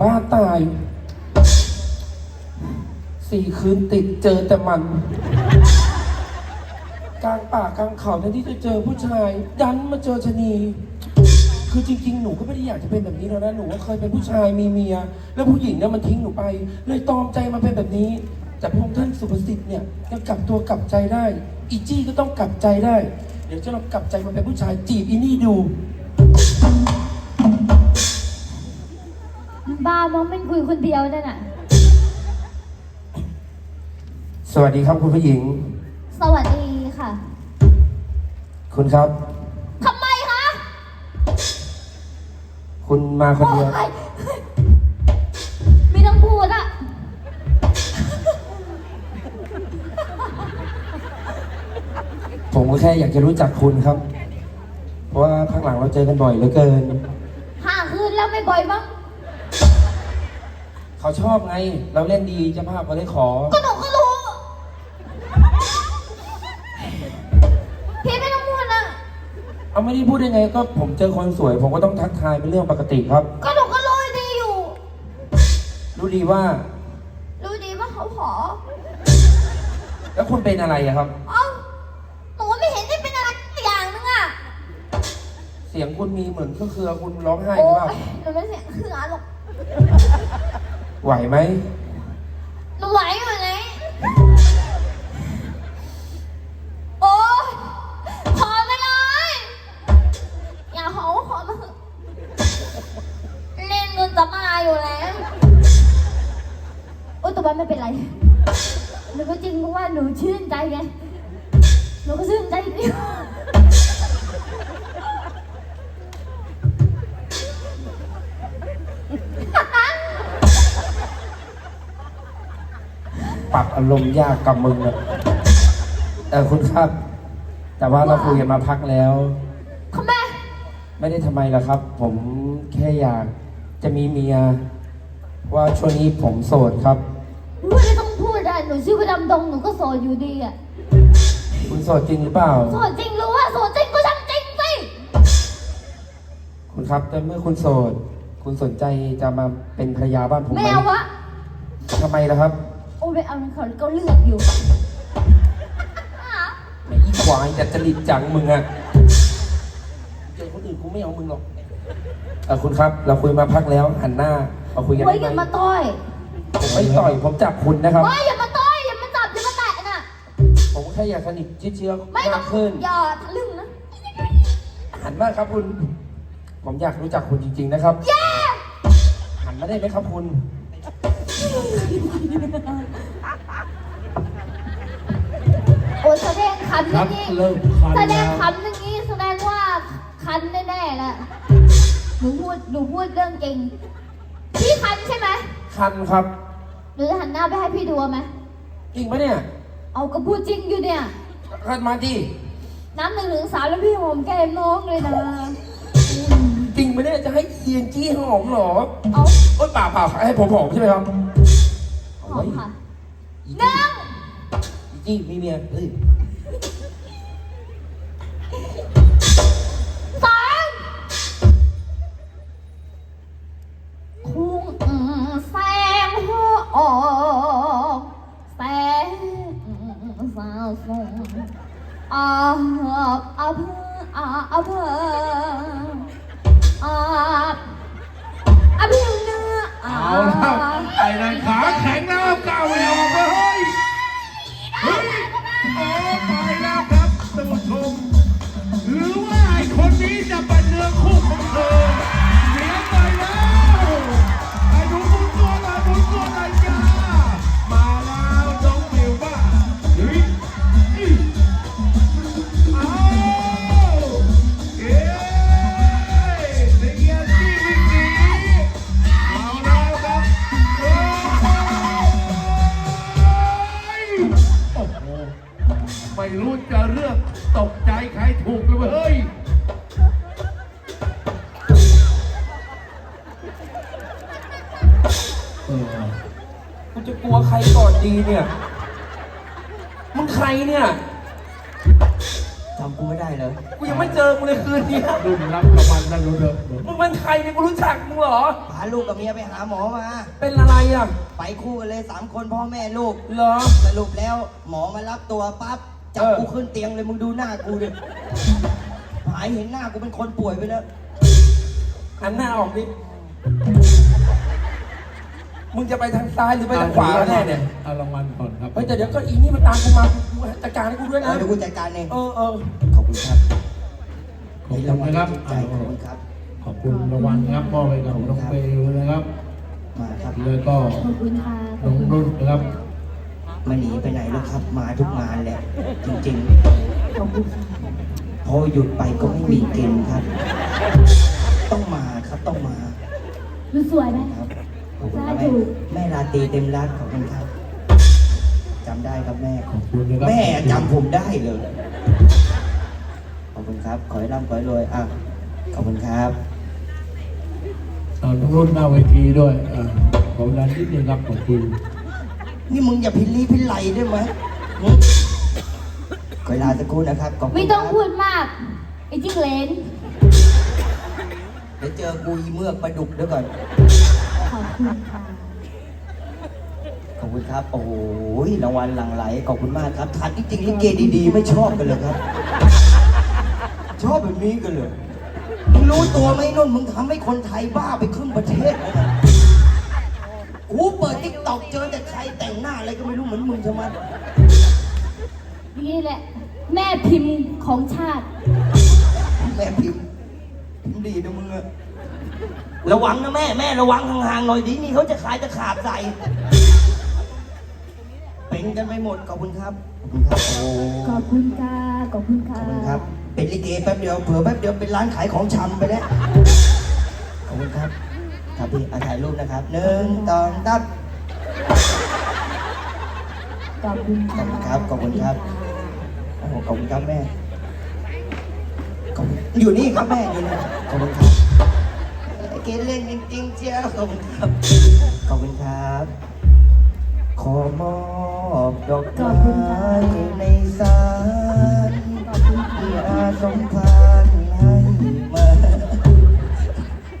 บ้าตาย สี่คืนติดเจอแต่มัน กลางป่ากลางเขาแทนที่จะเจอผู้ชาย ดันมาเจอชะนี คือจริง ๆ หนูก็ไม่ได้อยากจะเป็นแบบนี้แล้วนะ หนูก็เคยเป็นผู้ชายมีเมีย แล้วผู้หญิงเนี่ยมันทิ้งหนูไป เลยตอมใจมาเป็นแบบนี้ แต่พระองค์ท่านสุภสิทธิ์เนี่ยยังกลับตัวกลับใจได้ อีจี้ก็ต้องกลับใจได้ เดี๋ยวจะลองกลับใจมาเป็นผู้ชายจีบอีนี่ดู บ้ามองเป็นคุยคนเดียวนั่นน่ะ สวัสดีครับคุณผู้หญิง สวัสดีค่ะคุณครับ ทำไมคะคุณมาคนโอ้เดียวยไม่ต้องพูดอะผมก็แค่อยากจะรู้จักคุณครับ เพราะว่าพักหลังเราเจอกันบ่อยเหลือเกินห้าคืนแล้วไม่บ่อยมั้ง เขาชอบไง เราเล่นดีเจ้าภาพเขาเลยขอ ก็หนูก็รู้ พี่ไม่ต้องพูดนะเอาไม่ได้พูดได้ไง ก็ผมเจอคนสวย ผมก็ต้องทักทายเป็นเรื่องปกติครับ ก็หนูก็รู้ดีอยู่ รู้ดีว่า รู้ดีว่าเขาขอ แล้วคุณเป็นอะไรอะครับ เอ้าหนูไม่เห็นได้เป็นอะไรสักอย่างนึงอะเสียงคุณมีเหมือนเครือๆคุณร้องไห้หโอ้รือเปล่ายหนูไม่เสียงคือหรอก ไหวไหม หนูไหวอยู่ไหนโอ้ขอไปเลย อย่าขอขอมาเถอะเล่นจนจะมาอยู่แล้วโอ้ยแต่ว่าไม่เป็นไร หนูก็จริงเพราะว่าหนูชื่นใจไง หนูก็ชื่นใจเดียว ปรับอารมณ์ยากกับมึงอะเออคุณครับ แต่ว่าเราคุยกันมาพักแล้ว ทำไมไม่ได้ทำไมล่ะครับ ผมแค่อยากจะมีเมีย ว่าช่วงนี้ผมโสดครับไม่ได้ต้องพูดอะหนูชื่อว่าดำดงหนูก็โสดอยู่ดีอะคุณโสดจริงหรือเปล่า โสดจริงรู้ว่าโสดจริงก็ช่างจริงสิคุณครับแต่เมื่อคุณโสด คุณสนใจจะมาเป็นภรรยาบ้านผมไหไม่มเอาวะทำไมล่ะครับโอ้ยไม่เอาเขาก็เลือกอยู่ไอ้อีควายแต่จริตจังมึงอะเจอคนอื่นกูไม่เอามึงหรอกเออคุณครับ เราคุยมาพักแล้ว หันหน้ามาคุยกันเฮ้ยได้อย่าไหมมาต้อยผมไม่ต่อยผมจับคุณนะครับ เฮ้ยอย่ามาต้อยอย่ามาจับอย่ามาแตะน่ะ ผมแค่อยากสนิทชิดเชื้อไม่ต้อมางกขึ้น อย่าทะลึ่งนะหันมาครับคุณ ผมอยากรู้จักคุณจริง ๆ นะครับแย่หันมาได้ไหมครับคุณ อ้ยแสดงคันอครัย่าบงนี้เริ่มคันแสดแล้งวคันอย่างนี้แสดงว่าคันแน่ๆแหละหนูพูดหนูพูดเรื่องจริง พี่คันใช่ไหมคันครับหนูจะหันหน้าไปให้พี่ดูไหมจริงปะเนี่ย เอาก็พูดจริงอยู่เนี่ยคันมาดิน้ำหนึ่งถึงสามแล้วพี่หอมแก้มน้องเลยนะจริงปะเนี่ยจะให้เอียนจี้หอมเหรอ เอาโอ๊ยเปล่าเปล่าให้ผมหอมใช่ไหมครับหอมค่ะอีหนึ่ง จี้มีเมียเฮ้ย เออกูจะกลัวใครก่อนดีเนี่ย มึงใครเนี่ย จำกูไม่ได้เลยกูยังไม่เจอมึงเลยคืนนี้รุ่นรับรางวัลนั่นรู้เถอะมึงเป็นใครเนี่ยกูรู้จักมึงเหรอ พาลูกกับเมียไปหาหมอมา เป็นอะไรอะ ไปคู่กันเลยสามคนพ่อแม่ลูก เหรอ สรุปแล้วหมอมารับตัวปั๊บจับเออกูขึ้นเตียงเลยมึงดูหน้ากูดิหายเห็นหน้ากูเป็นคนป่วยไปแล้วหันหน้าออกดิ มึงจะไปทางซ้ายหรือไปทางขวาแน่เนี่ยเอารางวัลก่อนครับเฮ้ยแต่เดี๋ยวก็อีนี่มันตามกูมากูจัดการให้กูด้วยเอนะอเดี๋ยวกูจัดการเอง เออเออขอบคุณครับขอบคุณนะครับใจขอบคุณครับ ขอบคุณรางวัลนะครับมอบให้กับน้องเบลนะครับ มาครับ แล้วก็ขอบคุณค่ะน้องนุ่นนะครับไม่หนีไปไหนแล้วครับ มาทุกงานแหละ จริงขอบคุณค่ะๆพอหยุดไปก็ไม่มีกินครับ ต้องมาครับต้องมาดูสวยไหมครับ ขอบคุณครับสาธุแม่แม่ราตรีเต็มรักขอบคุณครับจำได้ครับแม่ ขอบคุณนะครับแม่จำผมได้เลย ขอบคุณครับ ขอให้ร่ำขอให้รวยอะขอบคุณครับเอาน้องนุ่นหน้าเวทีด้วยอ่าขอเวลานิดนึงครับขอบคุณนี่มึงอย่าพิลีพิไลได้ไหมหึขอเวลาสักครู่นะครับขอบคุณไม่ต้องครับพูดมากไอ้จิ้งเหลน เดี๋ยวเจอกูอีเมือกปลาดุกเดี๋ยวก่อนขอบ คุณค่ะขอบคุณครับ โอ้โหรางวัลหลั่งไหล ขอบคุณมากครับทันที่จริงลิเกดีๆ ไม่ชอบกันเลยครับ ชอบแบบนี้กันเลยมึงรู้ตัวไหมนุ่นมึงทำให้คนไทยบ้าไปครึ่งประเทศเลยนะกูเปิดติ๊กต็อกเจอแต่ใครแต่งหน้าอะไรก็ไม่รู้เหมือนมึงใช่ไหมนี่แหละ แม่พิมพ์ของชาติ แม่พิมพ์พิมพ์ดีนะมึงอะ ระวังนะแม่ แม่ระวังห่างๆหน่อยดินี่เขาจะขายจะขาดใส่เป็นกันไปหมดขอบคุณครับขอบคุณครับโอ้ขอบคุณค่ะ ขอบคุณขค่ะอบคุณครับ เป็นลิเกแป๊บเดียวเผื่อแป๊บเดียวเป็นร้านขายของชำไปแล้วขอบคุณครับ ครับพี่อาถ่ายรูปนะครับหนึ่งตอนตับขอบคุณค่ะขอบคุณครับขอบคุณครับ โอ้โหขอบคุณครับแม่ขอบคุณอยู่นี่ครับแม่อยู่นี่ขอบคุณครับไอ้ เกดเล่นจริงๆเจ้าขอบคุณครับขอบคุณครับ ขอมอบดอกไม้ในสารขอบคุณค่ะที่อาสมพานให้มา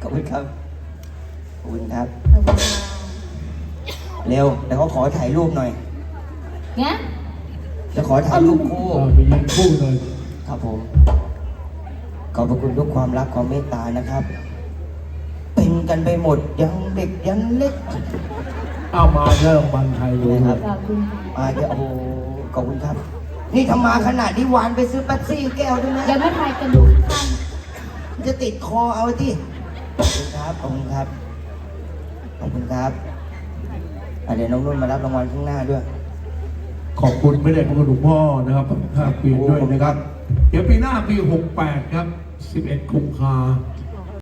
ขอบคุณครับ ขอบคุณครับขอบคุณค่ะเร็วเดี๋ยวเขาขอถ่ายรูปหน่อย งั้นจะขอถ่ายรูปคู่เราไปยืนคู่เลย ครับผม ขอบพระคุณทุกความรักความเมตตานะครับเป็น กันไปหมด ยังเด็กยันเล็กเอามาเริ่มบันไทยรู้นะครับขอบคุณค่ะมาเยอะโอ้โหขอบคุณครับ นี่ทำมาขนาดนี้หวานไปซื้อแป๊บซี่แก้วได้ไหมเดี๋ยวไม่ถ่ายกระดูกท่านจะติดคอเอาที่ขอบคุณครับขอบคุณครับขอบคุณครับอะเดี๋ยวน้องนุ่นมารับรางวัลข้างหน้าด้วย ขอบคุณไม่ได้พระคุณหลวงพ่อนะครับห้าปีด้วยนะครับ เดี๋ยวปีหน้าปี 68 ครับ 11กุมภา